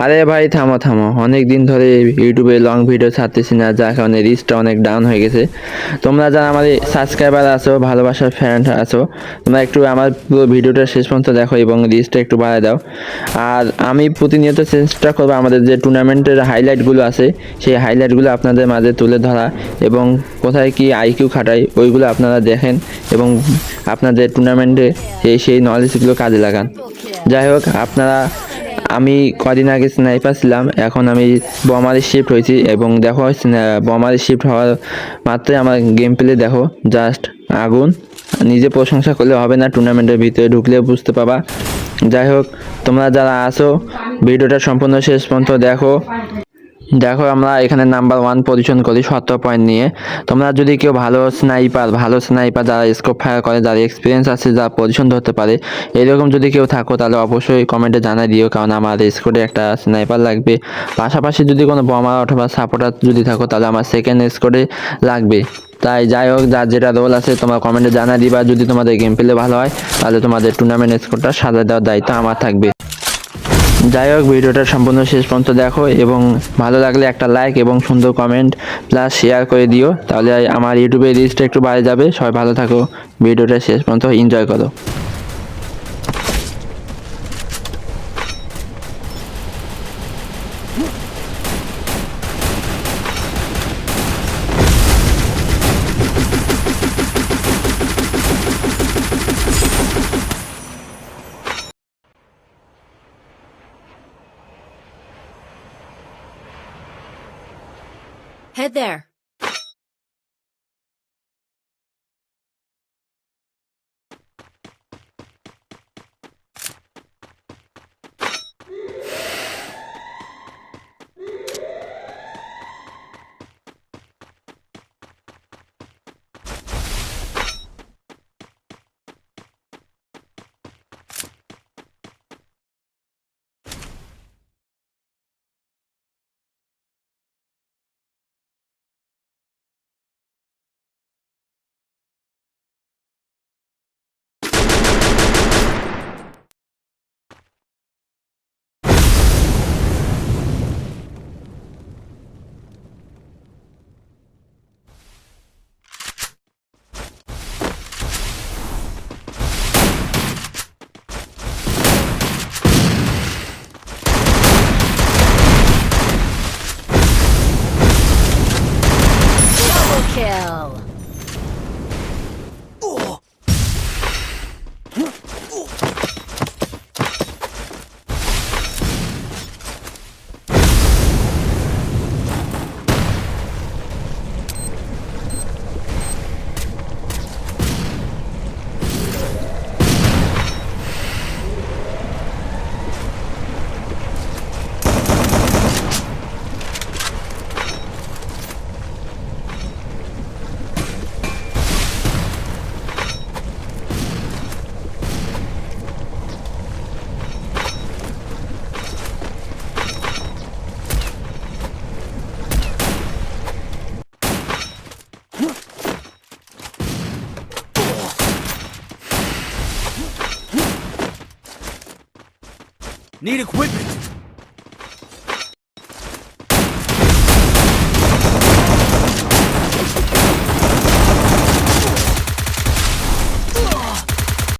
আরে ভাই, থামো থামো। অনেক দিন ধরে ইউটিউবে লং ভিডিও ছাড়তেছি না, যার কারণে রিচটা অনেক ডাউন হয়ে গেছে। তোমরা যারা আমার সাবস্ক্রাইবার আছো, ভালোবাসার ফ্যান আছো, তোমরা একটু আমার পুরো ভিডিওটা শেষ পর্যন্ত দেখো এবং রিচটা একটু বাড়ায় দাও। আর আমি প্রতিনিয়ত চেষ্টা করব, আমাদের যে টুর্নামেন্টের হাইলাইটগুলো আছে, সেই হাইলাইটগুলো আপনাদের মাঝে তুলে ধরা এবং কোথায় কি আইকিউ খাটাই ওইগুলো আপনারা দেখেন এবং আপনাদের টুর্নামেন্টে সেই সেই নলেজগুলো কাজে লাগান। যাই হোক, আপনারা আমি কদিন আগে স্নাইপার ছিলাম, এখন আমি বোমারে শিফট হয়েছি এবং দেখো বোমারে শিফট হওয়ার মাত্রই আমার গেম প্লে দেখো জাস্ট আগুন। নিজে প্রশংসা করলে হবে না টুর্নামেন্টের ভিতরে ঢুকলে বুঝতে পাবা যাই হোক, তোমরা যারা আসো ভিডিওটা সম্পূর্ণ শেষ পর্যন্ত দেখো। দেখো আমরা এখানে নাম্বার ওয়ান পজিশন করি সত্তর পয়েন্ট নিয়ে। তোমরা যদি কেউ ভালো স্নাইপার ভালো স্নাইপার যারা স্কোপ ফায়ার করে, যারা এক্সপিরিয়েন্স আছে, যারা পজিশন ধরতে পারে, এরকম যদি কেউ থাকো, তাহলে অবশ্যই কমেন্টে জানাই দিও, কারণ আমার স্কোরে একটা স্নাইপার লাগবে। পাশাপাশি যদি কোনো বোমা অথবা সাপোর্টার যদি থাকো, তাহলে আমার সেকেন্ড স্কোরে লাগবে। তাই যাই হোক, যার যেটা রোল আছে, তোমার কমেন্টে জানাই দিবা। যদি তোমাদের গেম প্লে ভালো হয়, তাহলে তোমাদের টুর্নামেন্ট স্কোরটা সাজা দেওয়ার দায়িত্ব আমার থাকবে। যাই হোক, ভিডিওটা সম্পূর্ণ শেষ পর্যন্ত দেখো এবং ভালো লাগলে একটা লাইক এবং সুন্দর কমেন্ট প্লাস শেয়ার করে দিও। তাহলে আমার ইউটিউবে রিচটা একটু বাড়ে যাবে। সবাই ভালো থাকো। ভিডিওটা শেষ পর্যন্ত এনজয় করো। Head there! Well, Need equipment.